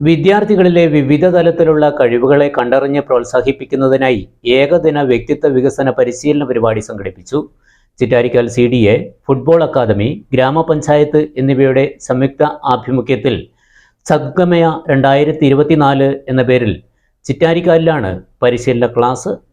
വിദ്യാർത്ഥികളിലെ വിവിധ തലത്തിലുള്ള കഴിവുകളെ കണ്ടറിഞ്ഞ് പ്രോത്സാഹിപ്പിക്കുന്നതിനായി ഏകദിന വ്യക്തിത്വ വികസന പരിശീലന പരിപാടി സംഘടിപ്പിച്ചു. Chittarikkal C D A football academy ഗ്രാമപഞ്ചായത്ത് എന്നിവയുടെ സംയുക്ത ആഭിമുഖ്യത്തിൽ സദ്ഗമയ രണ്ടായിരത്തി ഇരുപത്തിനാല് എന്ന പേരിൽ ചിറ്റാരിക്കാലിലാണ് പരിശീലന class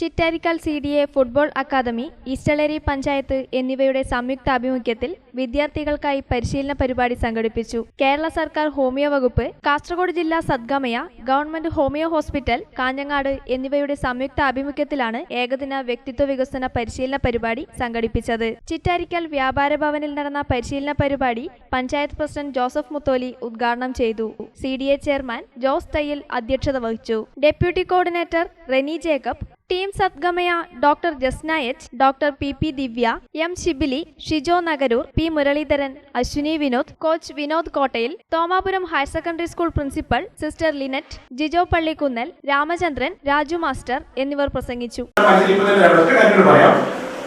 Chittarikkal C D A football academy Eastelery panchayat എന്നിവയുടെ സംയുക്ത ആഭിമുഖ്യത്തിൽ വിദ്യാർത്ഥികൾക്കായി പരിശീലന പരിപാടി സംഘടിപ്പിച്ചു. കേരള സർക്കാർ ഹോമിയോ വകുപ്പ് കാസർഗോഡ് ജില്ലാ Sadgamaya government homeo hospital Kanhangad എന്നിവയുടെ സംയുക്ത ആഭിമുഖ്യത്തിലാണ് ഏകദിന വ്യക്തിത്വ വികസന പരിശീലന പരിപാടി സംഘടിപ്പിച്ചത്. ചിറ്റാരിക്കൽ വ്യാപാര ഭവനിൽ നടന്ന പരിശീലന പരിപാടി പഞ്ചായത്ത് പ്രസിഡന്റ് ജോസഫ് മുത്തോലി ഉദ്ഘാടനം ചെയ്തു. സി ചെയർമാൻ ജോസ് തയ്യൽ അധ്യക്ഷത വഹിച്ചു. Deputy coordinator Reni Jacob team Sadgamaya doctor Jasna H doctor P P Divya M Shibili Shijo Nagaroor P Muraleedharan Ashwini Vinod coach Vinod Kottayil Thomapuram higher secondary school principal sister Linette Jijo Pallikkunnel Ramachandran Raju master എന്നിവർ പ്രസംഗിച്ചു.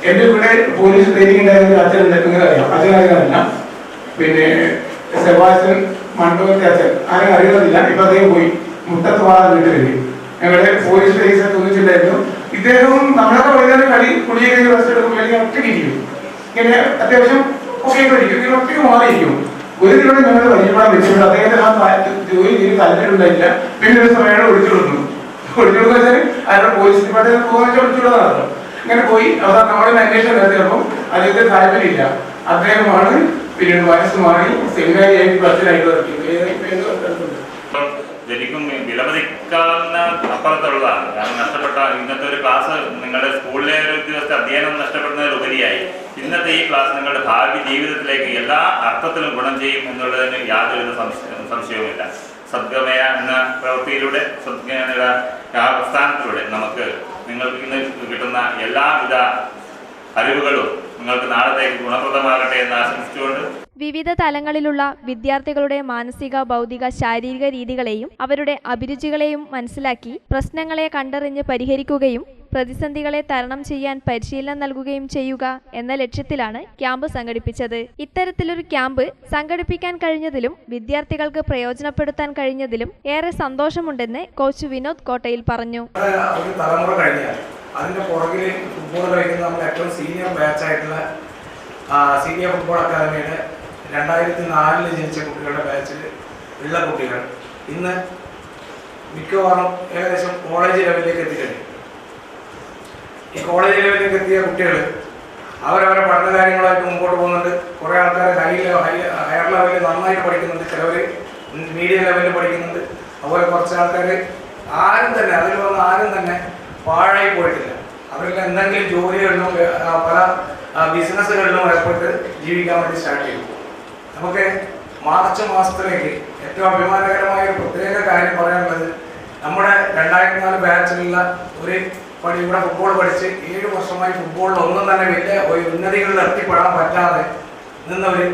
എന്റെ ഇവിടെ police training ഉണ്ടായിരുന്ന അച്ഛൻ എന്തെങ്കിലും അറിയാം അച്ഛനറിയാറില്ല പിന്നെ Sebastian മണ്ഡപത്തെ അച്ഛൻ. ആരും അറിയുന്നില്ല ഇപ്പൊ അദ്ദേഹം പോയി മുട്ടത്ത് വാഴ വീട്ടിലേക്ക് ഞങ്ങളുടെ പോലീസ് കേസ് തോന്നിച്ചിട്ടുണ്ടായിരുന്നു. ഇദ്ദേഹവും നമ്മളൊക്കെ വൈകുന്നേരം കളി കഴിഞ്ഞ് റെസ്റ്റ് എടുക്കുമ്പോൾ അല്ലെങ്കിൽ ഒറ്റയ്ക്ക് ഇരിക്കും. ഇങ്ങനെ അത്യാവശ്യം ഒക്കെ കഴിക്കും ഇങ്ങനെ ഒറ്റയ്ക്ക് മാറിയിരിക്കും. ഒരു ദിവസം ഞങ്ങൾ പരിചയപ്പെടാൻ വെച്ചിട്ടുണ്ട്. അദ്ദേഹത്തെ ആ ജോലി ചെയ്ത് താല്പര്യമുണ്ടായില്ല പിന്നെ ഒരു സമയം ഒഴിച്ചു കൊടുക്കുന്നു ഒഴിച്ചു കൊടുക്കുക വെച്ചാൽ അയാളുടെ പോലീസ് ഡിപ്പാർട്ട്മെന്റ് പോകാൻ ഒഴിച്ചു കൊടുക്കുന്നതാണ് ഇങ്ങനെ പോയി. അവസാനം നമ്മുടെ അന്വേഷണം നടത്തിയപ്പോൾ അദ്ദേഹത്തിന് താല്പര്യമില്ല. അദ്ദേഹമാണ് പിന്നീട് വയസ്സ് മാറി സെമിനാരിയായിട്ട് ബസ്സിലായിട്ട് വർക്ക് ചെയ്തു ശരിക്കും വിലമതിക്കാവുന്ന അപ്പുറത്തുള്ളതാണ് കാരണം നഷ്ടപ്പെട്ട ഇന്നത്തെ ഒരു ക്ലാസ് നിങ്ങളുടെ സ്കൂളിലെ ഒരു ദിവസത്തെ അധ്യയനം നഷ്ടപ്പെടുന്നതിലുപരിയായി ഇന്നത്തെ ഈ ക്ലാസ് നിങ്ങളുടെ ഭാവി ജീവിതത്തിലേക്ക് എല്ലാ അർത്ഥത്തിലും ഗുണം ചെയ്യും എന്നുള്ളതിന് യാതൊരു സംശയവുമില്ല. സദ്ഗമയ എന്ന പ്രവൃത്തിയിലൂടെ സദ്ഗമയുടെ ആ പ്രസ്ഥാനത്തിലൂടെ നമുക്ക് നിങ്ങൾക്ക് ഇന്ന് കിട്ടുന്ന എല്ലാവിധ അറിവുകളും നിങ്ങൾക്ക് നാളത്തേക്ക് ഗുണപ്രദമാകട്ടെ എന്ന് ആശംസിച്ചുകൊണ്ട് വിവിധ തലങ്ങളിലുള്ള വിദ്യാർത്ഥികളുടെ മാനസിക ഭൗതിക ശാരീരിക രീതികളെയും അവരുടെ അഭിരുചികളെയും മനസ്സിലാക്കി പ്രശ്നങ്ങളെ കണ്ടറിഞ്ഞ് പരിഹരിക്കുകയും പ്രതിസന്ധികളെ തരണം ചെയ്യാൻ പരിശീലനം നൽകുകയും ചെയ്യുക എന്ന ലക്ഷ്യത്തിലാണ് ക്യാമ്പ് സംഘടിപ്പിച്ചത്. ഇത്തരത്തിലൊരു ക്യാമ്പ് സംഘടിപ്പിക്കാൻ കഴിഞ്ഞതിലും വിദ്യാർത്ഥികൾക്ക് പ്രയോജനപ്പെടുത്താൻ കഴിഞ്ഞതിലും ഏറെ സന്തോഷമുണ്ടെന്ന് കോച്ച് വിനോദ് കോട്ടയിൽ പറഞ്ഞു. അതിന്റെ നമ്മൾ ഏറ്റവും സീനിയർ ആയിട്ടുള്ള സീനിയർ ഫുട്ബോൾ അക്കാദമിയുടെ രണ്ടായിരത്തി നാലിൽ ജനിച്ച കുട്ടികളുടെ ബാച്ചിൽ ഉള്ള കുട്ടികൾ ഇന്ന് മിക്കവാറും ഏകദേശം കോളേജ് ലെവലിലേക്ക് എത്തിക്കഴിഞ്ഞു ഈ കോളേജ് ലെവലിലേക്ക് എത്തിയ കുട്ടികൾ അവരവരെ പഠന കാര്യങ്ങളായിട്ട് മുമ്പോട്ട് പോകുന്നുണ്ട്. കുറേ ആൾക്കാർ ഹൈ ഹൈ ഹയർ ലെവലിൽ നന്നായിട്ട് പഠിക്കുന്നുണ്ട്. ചിലവർ മീഡിയം ലെവലിൽ പഠിക്കുന്നുണ്ട്. അതുപോലെ കുറച്ച് ആൾക്കാർ ആരും തന്നെ അതിൽ വന്ന് ആരും തന്നെ പാഴായി പോയിട്ടില്ല. അവരെല്ലാം എന്തെങ്കിലും ജോലികളിലും പല ബിസിനസ്സുകളിലും ഏർപ്പെട്ട് ജീവിക്കാൻ വേണ്ടി സ്റ്റാർട്ട് ചെയ്തു. നമുക്ക് മാർച്ച് മാസത്തിലേക്ക് ഏറ്റവും അഭിമാനകരമായ ഒരു പ്രത്യേക കാര്യം പറയാനുള്ളത് നമ്മുടെ രണ്ടായിരത്തി നാല് ബാച്ചിലുള്ള ഒരു പടി ഇവിടെ ഫുട്ബോൾ പഠിച്ച് ഏഴ് വർഷമായി ഫുട്ബോളിൽ ഒന്നും തന്നെ വലിയ ഒരു ഉന്നതികളിൽ എത്തിപ്പെടാൻ പറ്റാതെ നിന്നൊരു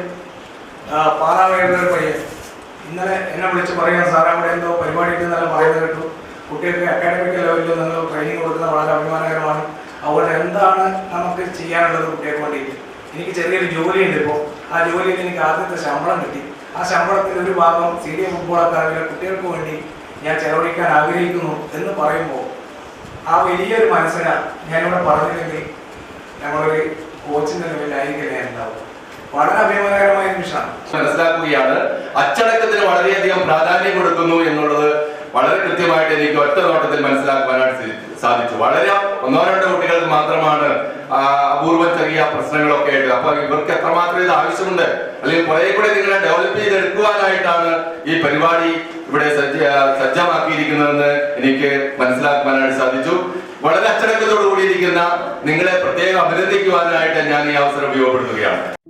പാലാവേണ്ട ഒരു പയ്യൻ. ഇന്നലെ എന്നെ വിളിച്ച് പറയാൻ സാർ അവിടെ എന്തോ പരിപാടി നല്ല പറയുന്നത് കേട്ടു. കുട്ടികൾക്ക് അക്കാഡമിക് ലെവലിൽ നിങ്ങൾ ട്രെയിനിങ് കൊടുക്കുന്നത് വളരെ അഭിമാനകരമാണ്. അതുകൊണ്ട് എന്താണ് നമുക്ക് ചെയ്യാനുള്ളത് കുട്ടികൾക്ക് വേണ്ടിയിട്ട്? എനിക്ക് ചെറിയൊരു ജോലിയുണ്ട് ഇപ്പോൾ ആ ജോലിയിൽ എനിക്ക് ആദ്യത്തെ ശമ്പളം കിട്ടി. ആ ശമ്പളത്തിൽ ഒരു ഭാഗം സി ഡി ഫുട്ബോൾ അക്കാദമിയിലെ കുട്ടികൾക്ക് വേണ്ടി ഞാൻ ചെലവഴിക്കാൻ ആഗ്രഹിക്കുന്നു എന്ന് പറയുമ്പോൾ ആ വലിയൊരു മനസ്സിന ഞാനിവിടെ പറഞ്ഞില്ലെങ്കിൽ ഞങ്ങളൊരു കോച്ചിന്റെ ലെവലിലായിരിക്കില്ല ഉണ്ടാവും വളരെ അഭിമാനകരമായ നിമിഷമാണ്. മനസ്സിലാക്കുകയാണ്. അച്ചടക്കത്തിന് വളരെയധികം പ്രാധാന്യം കൊടുക്കുന്നു എന്നുള്ളത് വളരെ കൃത്യമായിട്ട് എനിക്ക് ഒറ്റ നോട്ടത്തിൽ മനസ്സിലാക്കുവാനായിട്ട് സാധിച്ചു. വളരെ ഒന്നോ രണ്ടോ കുട്ടികൾക്ക് മാത്രമാണ് അപൂർവം ചെറിയ പ്രശ്നങ്ങളൊക്കെ ആയിട്ട്. അപ്പൊ ഇവർക്ക് എത്രമാത്രം ഇത് ആവശ്യമുണ്ട്? അല്ലെങ്കിൽ കുറെ കൂടെ നിങ്ങളെ ഡെവലപ്പ് ചെയ്തെടുക്കുവാനായിട്ടാണ് ഈ പരിപാടി ഇവിടെ സജ്ജ സജ്ജമാക്കിയിരിക്കുന്നതെന്ന് എനിക്ക് മനസ്സിലാക്കുവാനായിട്ട് സാധിച്ചു. വളരെ അച്ചടക്കത്തോടു കൂടിയിരിക്കുന്ന നിങ്ങളെ പ്രത്യേകം അഭിനന്ദിക്കുവാനായിട്ട് ഞാൻ ഈ അവസരം ഉപയോഗപ്പെടുത്തുകയാണ്.